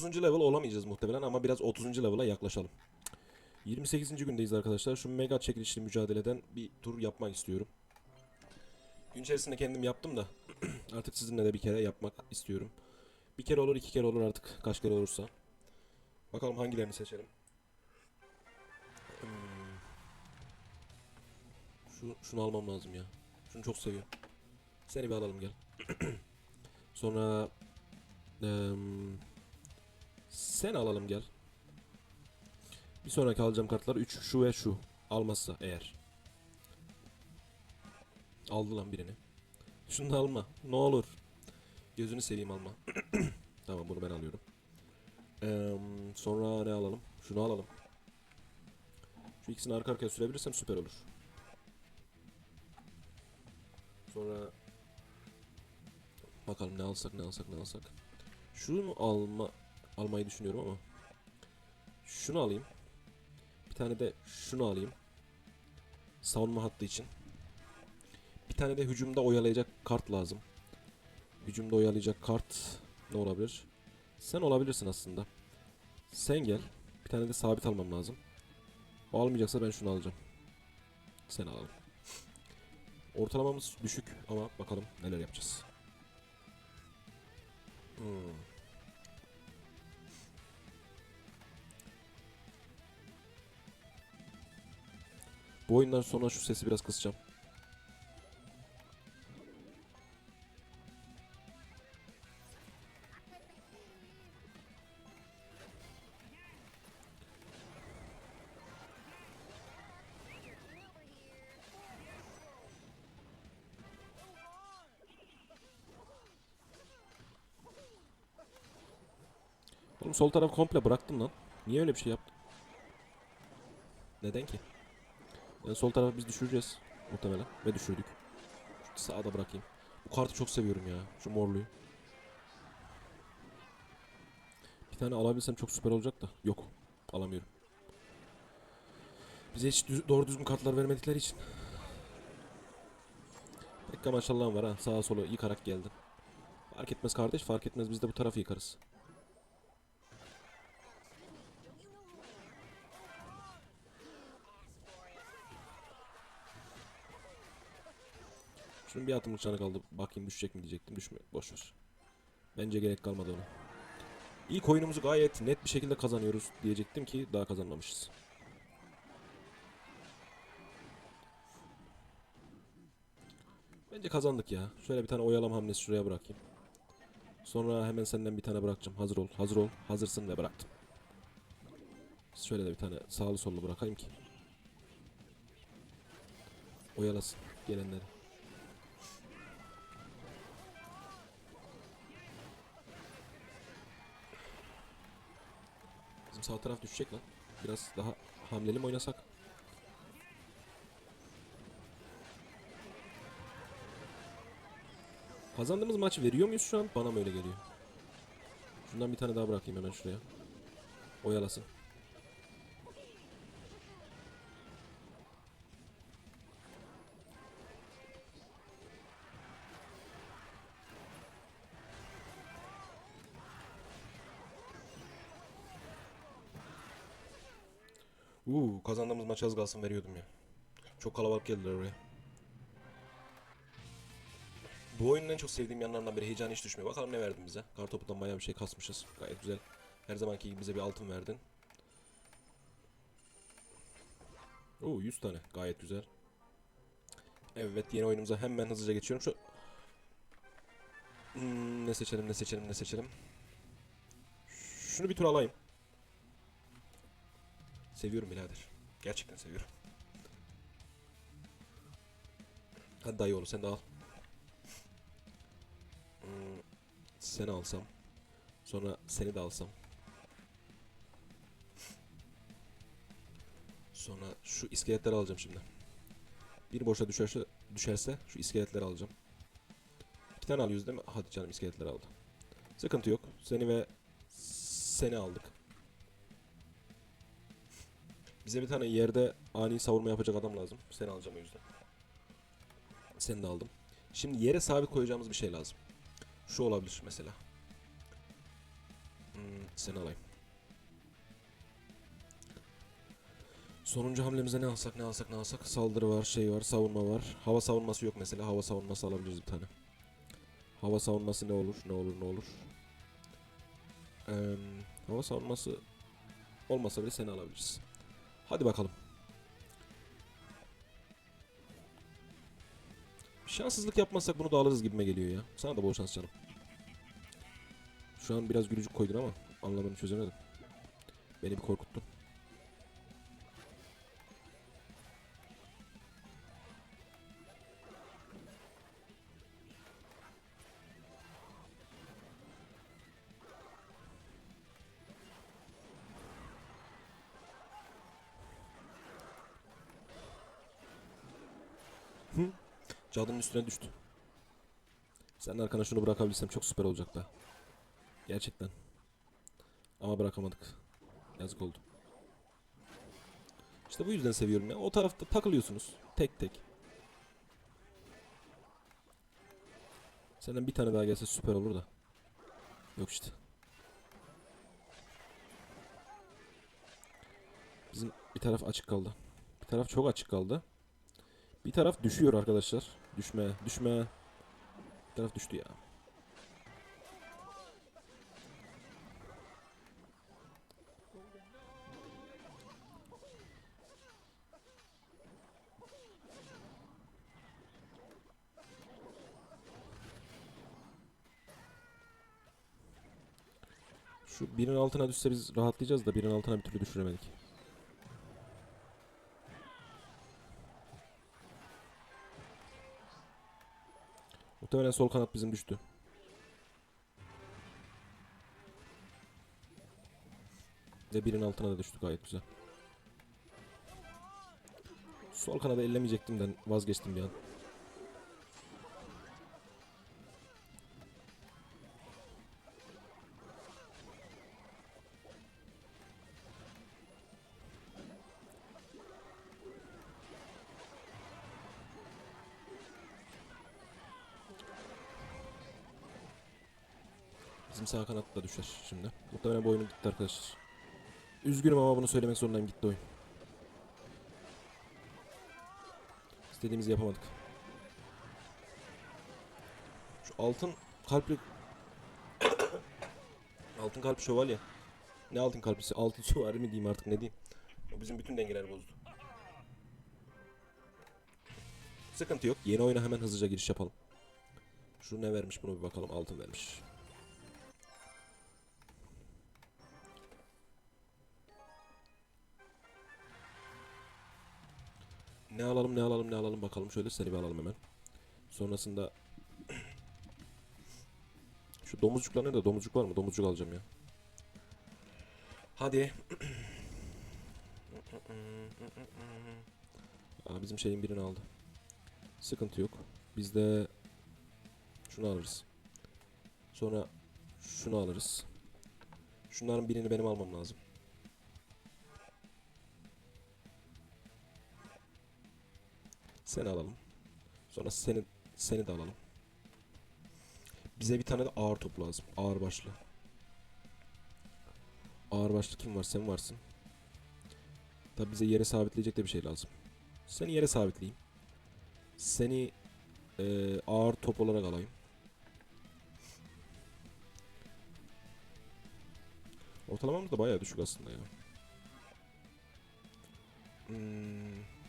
30. level olamayacağız muhtemelen ama biraz 30. level'a yaklaşalım. 28. gündeyiz arkadaşlar. Şu mega çekilişli mücadeleden bir tur yapmak istiyorum. Gün içerisinde kendim yaptım da artık sizinle de bir kere yapmak istiyorum. Bir kere olur, iki kere olur artık kaç kere olursa. Bakalım hangilerini seçelim. Hmm. Şu, şunu almam lazım ya. Şunu çok seviyorum. Seni bir alalım gel. Sonra eee, sen alalım gel. Bir sonraki alacağım kartlar 3 şu ve şu. Almazsa eğer. Aldı lan birini. Şunu da alma. Ne olur. Gözünü seveyim alma. tamam bunu ben alıyorum. Eee, sonra ne alalım? Şunu alalım. Şu ikisini arka arkaya sürebilirsem süper olur. Sonra bakalım ne alsak ne alsak ne alsak. Şunu alma almayı düşünüyorum ama şunu alayım. Bir tane de şunu alayım. Savunma hattı için. Bir tane de hücumda oyalayacak kart lazım. Hücumda oyalayacak kart ne olabilir? Sen olabilirsin aslında. Sen gel. Bir tane de sabit almam lazım. O almayacaksa ben şunu alacağım. Sen alalım. Ortalamamız düşük ama bakalım neler yapacağız. Hmm. Bu oyundan sonra şu sesi biraz kısacağım. Oğlum sol tarafı komple bıraktım lan. Niye öyle bir şey yaptın? Neden ki? Yani sol tarafı biz düşüreceğiz muhtemelen ve düşürdük. Şu sağda bırakayım. Bu kartı çok seviyorum ya. Şu morluyu. Bir tane alabilsem çok süper olacak da. Yok. Alamıyorum. Bize hiç düz- doğru düzgün kartlar vermedikleri için. Pekka maşallahım var ha. Sağa sola yıkarak geldin. Fark etmez kardeş fark etmez biz de bu tarafı yıkarız. Şunun bir atımlık canı kaldı. Bakayım düşecek mi diyecektim. Düşmüyor. Boş ver. Bence gerek kalmadı ona. İlk oyunumuzu gayet net bir şekilde kazanıyoruz diyecektim ki daha kazanmamışız. Bence kazandık ya. Şöyle bir tane oyalama hamlesi şuraya bırakayım. Sonra hemen senden bir tane bırakacağım. Hazır ol, hazır ol, hazırsın ve bıraktım. Şöyle de bir tane sağlı sollu bırakayım ki. Oyalasın gelenleri. Bizim sağ taraf düşecek lan. Biraz daha hamleli mi oynasak? Kazandığımız maçı veriyor muyuz şu an? Bana mı öyle geliyor? Şundan bir tane daha bırakayım hemen şuraya. Oyalasın. Kazandığımız maç az kalsın veriyordum ya. Çok kalabalık geldiler oraya. Bu oyunun en çok sevdiğim yanlarından biri heyecan hiç düşmüyor. Bakalım ne verdin bize. Kartopu'dan bayağı bir şey kasmışız. Gayet güzel. Her zamanki gibi bize bir altın verdin. Oo 100 tane. Gayet güzel. Evet yeni oyunumuza hemen hızlıca geçiyorum. Şu Hmm, ne seçelim ne seçelim ne seçelim. Şunu bir tur alayım. Seviyorum birader. Gerçekten seviyorum. Hadi dayı oğlu sen de al. Hmm, seni alsam. Sonra seni de alsam. Sonra şu iskeletleri alacağım şimdi. Bir boşa düşerse, düşerse şu iskeletleri alacağım. İki tane alıyoruz değil mi? Hadi canım iskeletleri aldı. Sıkıntı yok. Seni ve seni aldık. Bize bir tane yerde ani savurma yapacak adam lazım. Seni alacağım o yüzden. Seni de aldım. Şimdi yere sabit koyacağımız bir şey lazım. Şu olabilir mesela. Hmm. Seni alayım. Sonuncu hamlemize ne alsak ne alsak ne alsak saldırı var şey var savunma var hava savunması yok mesela hava savunması alabiliriz bir tane hava savunması ne olur ne olur ne olur Eee, hava savunması olmasa bile seni alabiliriz hadi bakalım. Şanssızlık yapmazsak bunu da alırız gibime geliyor ya. Sana da bol şans canım. Şu an biraz gülücük koydun ama anlamını çözemedim. Beni bir korkuttun Cadının üstüne düştü. Senin arkana şunu bırakabilsem çok süper olacak da. Gerçekten. Ama bırakamadık. Yazık oldu. İşte bu yüzden seviyorum ya. O tarafta takılıyorsunuz. Tek tek. Senden bir tane daha gelse süper olur da. Yok işte. Bizim bir taraf açık kaldı. Bir taraf çok açık kaldı. Bir taraf düşüyor arkadaşlar. Düşme, düşme. Bir taraf düştü ya. Şu birin altına düşse biz rahatlayacağız da birin altına bir türlü düşüremedik. Muhtemelen sol kanat bizim düştü. Ve birin altına da düştü gayet güzel. Sol kanadı ellemeyecektim de vazgeçtim bir an. Sağ kanat da düşer şimdi. Muhtemelen bu oyunun gitti arkadaşlar. Üzgünüm ama bunu söylemek zorundayım gitti oyun. İstediğimizi yapamadık. Şu altın kalpli... altın kalp şövalye. Ne altın kalplisi? Altın süvari mi diyeyim artık ne diyeyim. O bizim bütün dengeleri bozdu. Sıkıntı yok. Yeni oyuna hemen hızlıca giriş yapalım. Şu ne vermiş bunu bir bakalım. Altın vermiş. Ne alalım ne alalım ne alalım bakalım şöyle seni alalım hemen. Sonrasında şu domuzcuklar nerede? Domuzcuk var mı? Domuzcuk alacağım ya. Hadi. Aa, bizim şeyin birini aldı. Sıkıntı yok. Biz de şunu alırız. Sonra şunu alırız. Şunların birini benim almam lazım. Seni alalım. Sonra seni seni de alalım. Bize bir tane de ağır top lazım. Ağır başlı. Ağır başlı kim var? Sen varsın. Tabi bize yere sabitleyecek de bir şey lazım. Seni yere sabitleyeyim. Seni eee, ağır top olarak alayım. Ortalamamız da bayağı düşük aslında ya. Hmm.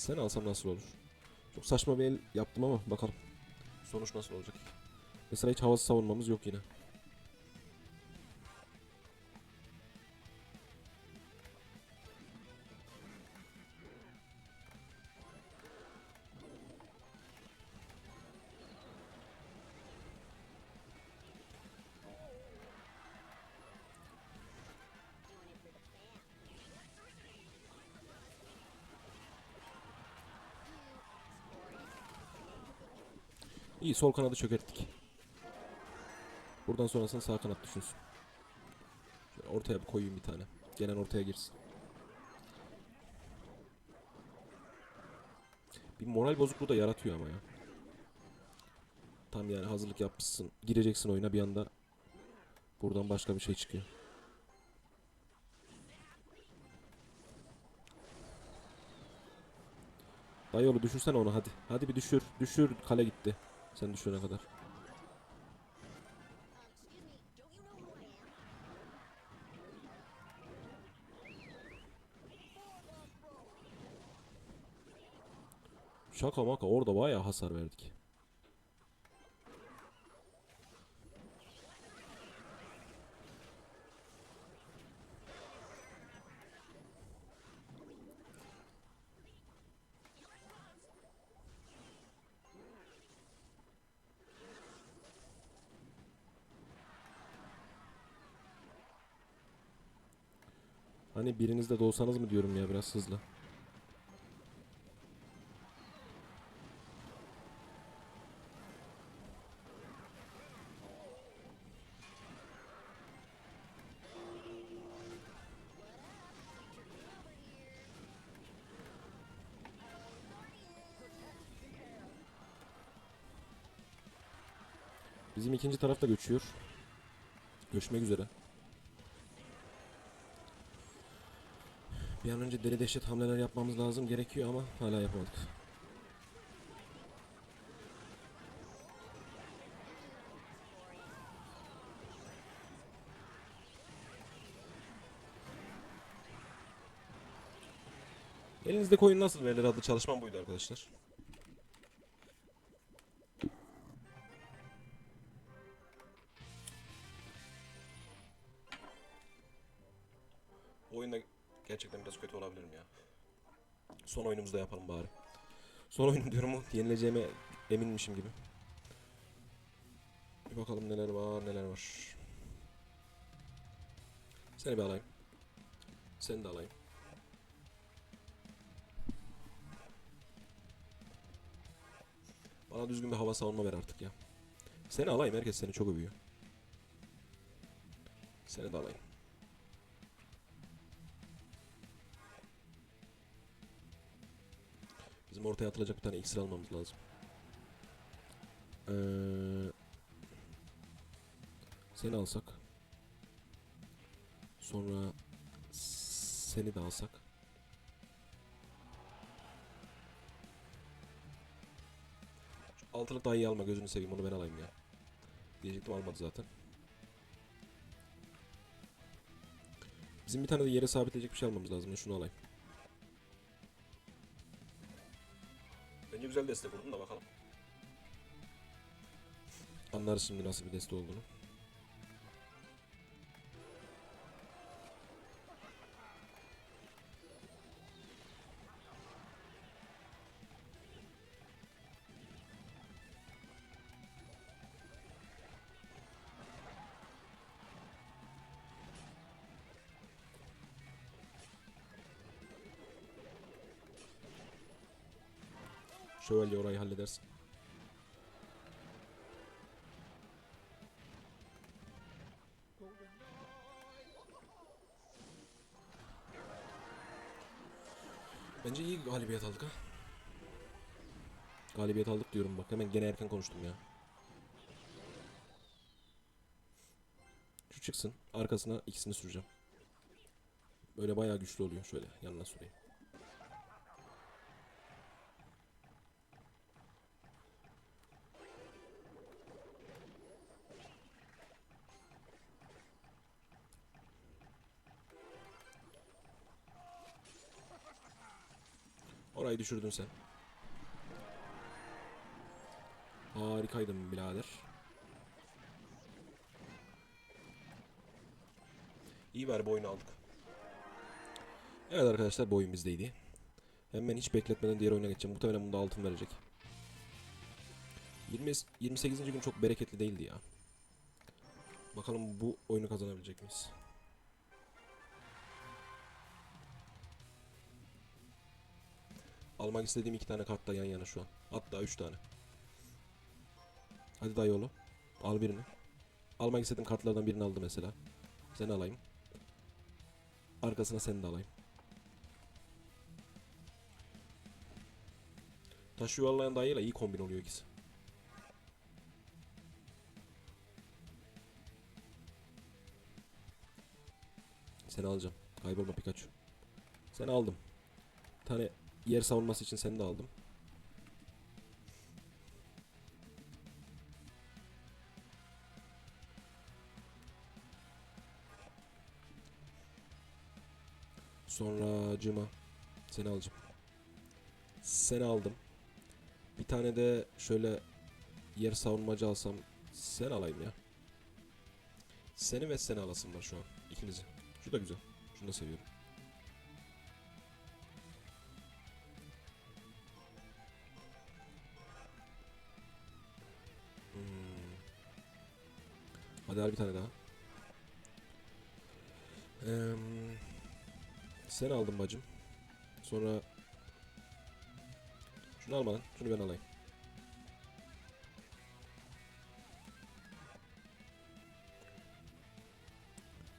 Sen alsam nasıl olur? Çok saçma bir el yaptım ama bakalım. Sonuç nasıl olacak? Mesela hiç havası savunmamız yok yine. İyi sol kanadı çökerttik. Buradan sonrasını sağ kanat düşünsün. Şöyle ortaya koyayım bir tane. Gelen ortaya girsin. Bir moral bozukluğu da yaratıyor ama ya. Tam yani hazırlık yapmışsın. Gireceksin oyuna bir anda Buradan başka bir şey çıkıyor. Dayıoğlu düşürsene onu hadi. Hadi bir düşür. Düşür. Kale gitti. Sen düşürene kadar. Şaka maka orada bayağı hasar verdik. Hani biriniz de doğsanız mı diyorum ya biraz hızlı. Bizim ikinci taraf da göçüyor. Göçmek üzere. Bir an önce deli dehşet hamleler yapmamız lazım gerekiyor ama hala yapamadık. Elinizde koyun nasıl verilir adlı çalışmam buydu arkadaşlar. Oyunda gerçekten biraz kötü olabilirim ya. Son oyunumuzda yapalım bari. Son oyun diyorum yenileceğime eminmişim gibi. Bir bakalım neler var neler var. Seni bir alayım. Seni de alayım. Bana düzgün bir hava savunma ver artık ya. Seni alayım herkes seni çok övüyor. Seni de alayım. Bizim ortaya atılacak bir tane iksir almamız lazım. Ee, seni alsak. Sonra seni de alsak. Şu Altılı dayıyı alma gözünü seveyim onu ben alayım ya. Diyecektim almadı zaten. Bizim bir tane de yere sabitleyecek bir şey almamız lazım. Şunu alayım. Bence güzel destek oldun da bakalım. Anlarız şimdi nasıl bir destek olduğunu. Şövalye orayı halledersin. Bence iyi galibiyet aldık ha. Galibiyet aldık diyorum bak. Hemen gene erken konuştum ya. Şu çıksın. Arkasına ikisini süreceğim. Böyle bayağı güçlü oluyor. Şöyle yanına süreyim. Düşürdün sen. Harikaydın birader. İyi ver bu oyunu aldık. Evet arkadaşlar bu oyun bizdeydi. Hemen hiç bekletmeden diğer oyuna geçeceğim. Muhtemelen bunda altın verecek. 20, 28. gün çok bereketli değildi ya. Bakalım bu oyunu kazanabilecek miyiz? Almak istediğim iki tane kart yan yana şu an. Hatta üç tane. Hadi dayıoğlu. Al birini. Almak istediğim kartlardan birini aldı mesela. Seni alayım. Arkasına seni de alayım. Taş yuvarlayan dayıyla iyi kombin oluyor ikisi. Seni alacağım. Kaybolma Pikachu. Seni aldım. Bir tane yer savunması için seni de aldım. Sonra cıma. Seni alacağım. Seni aldım. Bir tane de şöyle yer savunmacı alsam sen alayım ya. Seni ve seni alasım var şu an. ikinizi. Şu da güzel. Şunu da seviyorum. Al bir tane daha. Eee sen aldın bacım. Sonra şunu alma. Şunu ben alayım.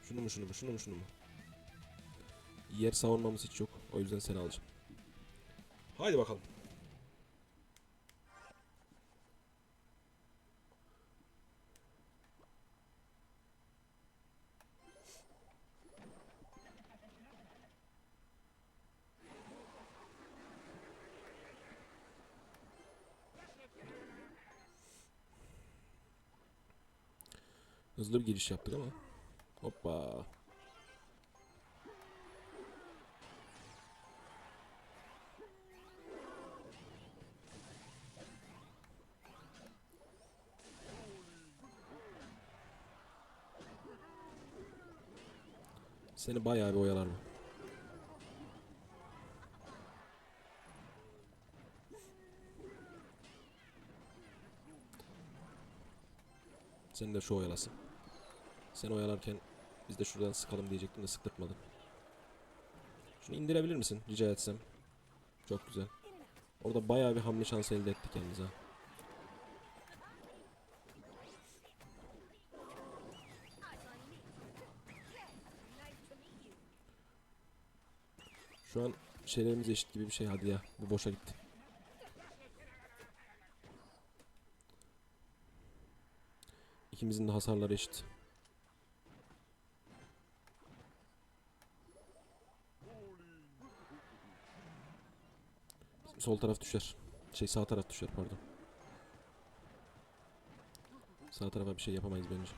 Şunu mu şunu mu şunu mu şunu mu? Yer savunmamız hiç yok. O yüzden seni alacağım. Haydi bakalım. Hızlı bir giriş yaptık ama. Hoppa. Seni bayağı bir oyalar bu. Seni de şu oyalasın. Sen oyalarken biz de şuradan sıkalım diyecektim de sıktırtmadım. Şunu indirebilir misin rica etsem? Çok güzel. Orada bayağı bir hamle şansı elde ettik yalnız ha. Şu an şeylerimiz eşit gibi bir şey hadi ya. Bu boşa gitti. İkimizin de hasarları eşit. Sol taraf düşer. Şey sağ taraf düşer pardon. Sağ tarafa bir şey yapamayız bence.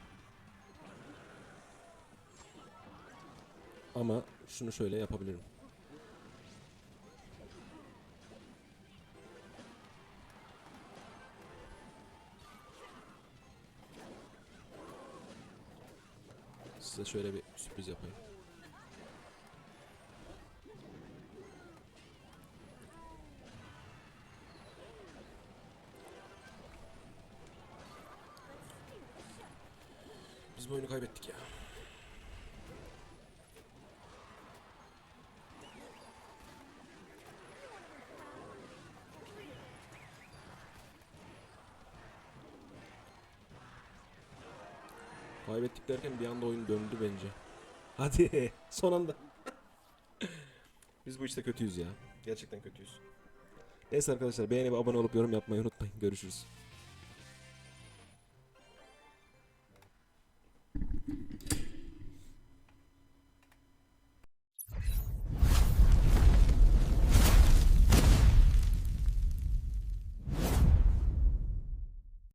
Ama şunu şöyle yapabilirim. Size şöyle bir sürpriz yapayım. Biz bu oyunu kaybettik ya. Kaybettik derken bir anda oyun döndü bence. Hadi son anda. Biz bu işte kötüyüz ya. Gerçekten kötüyüz. Neyse arkadaşlar beğenip abone olup yorum yapmayı unutmayın. Görüşürüz.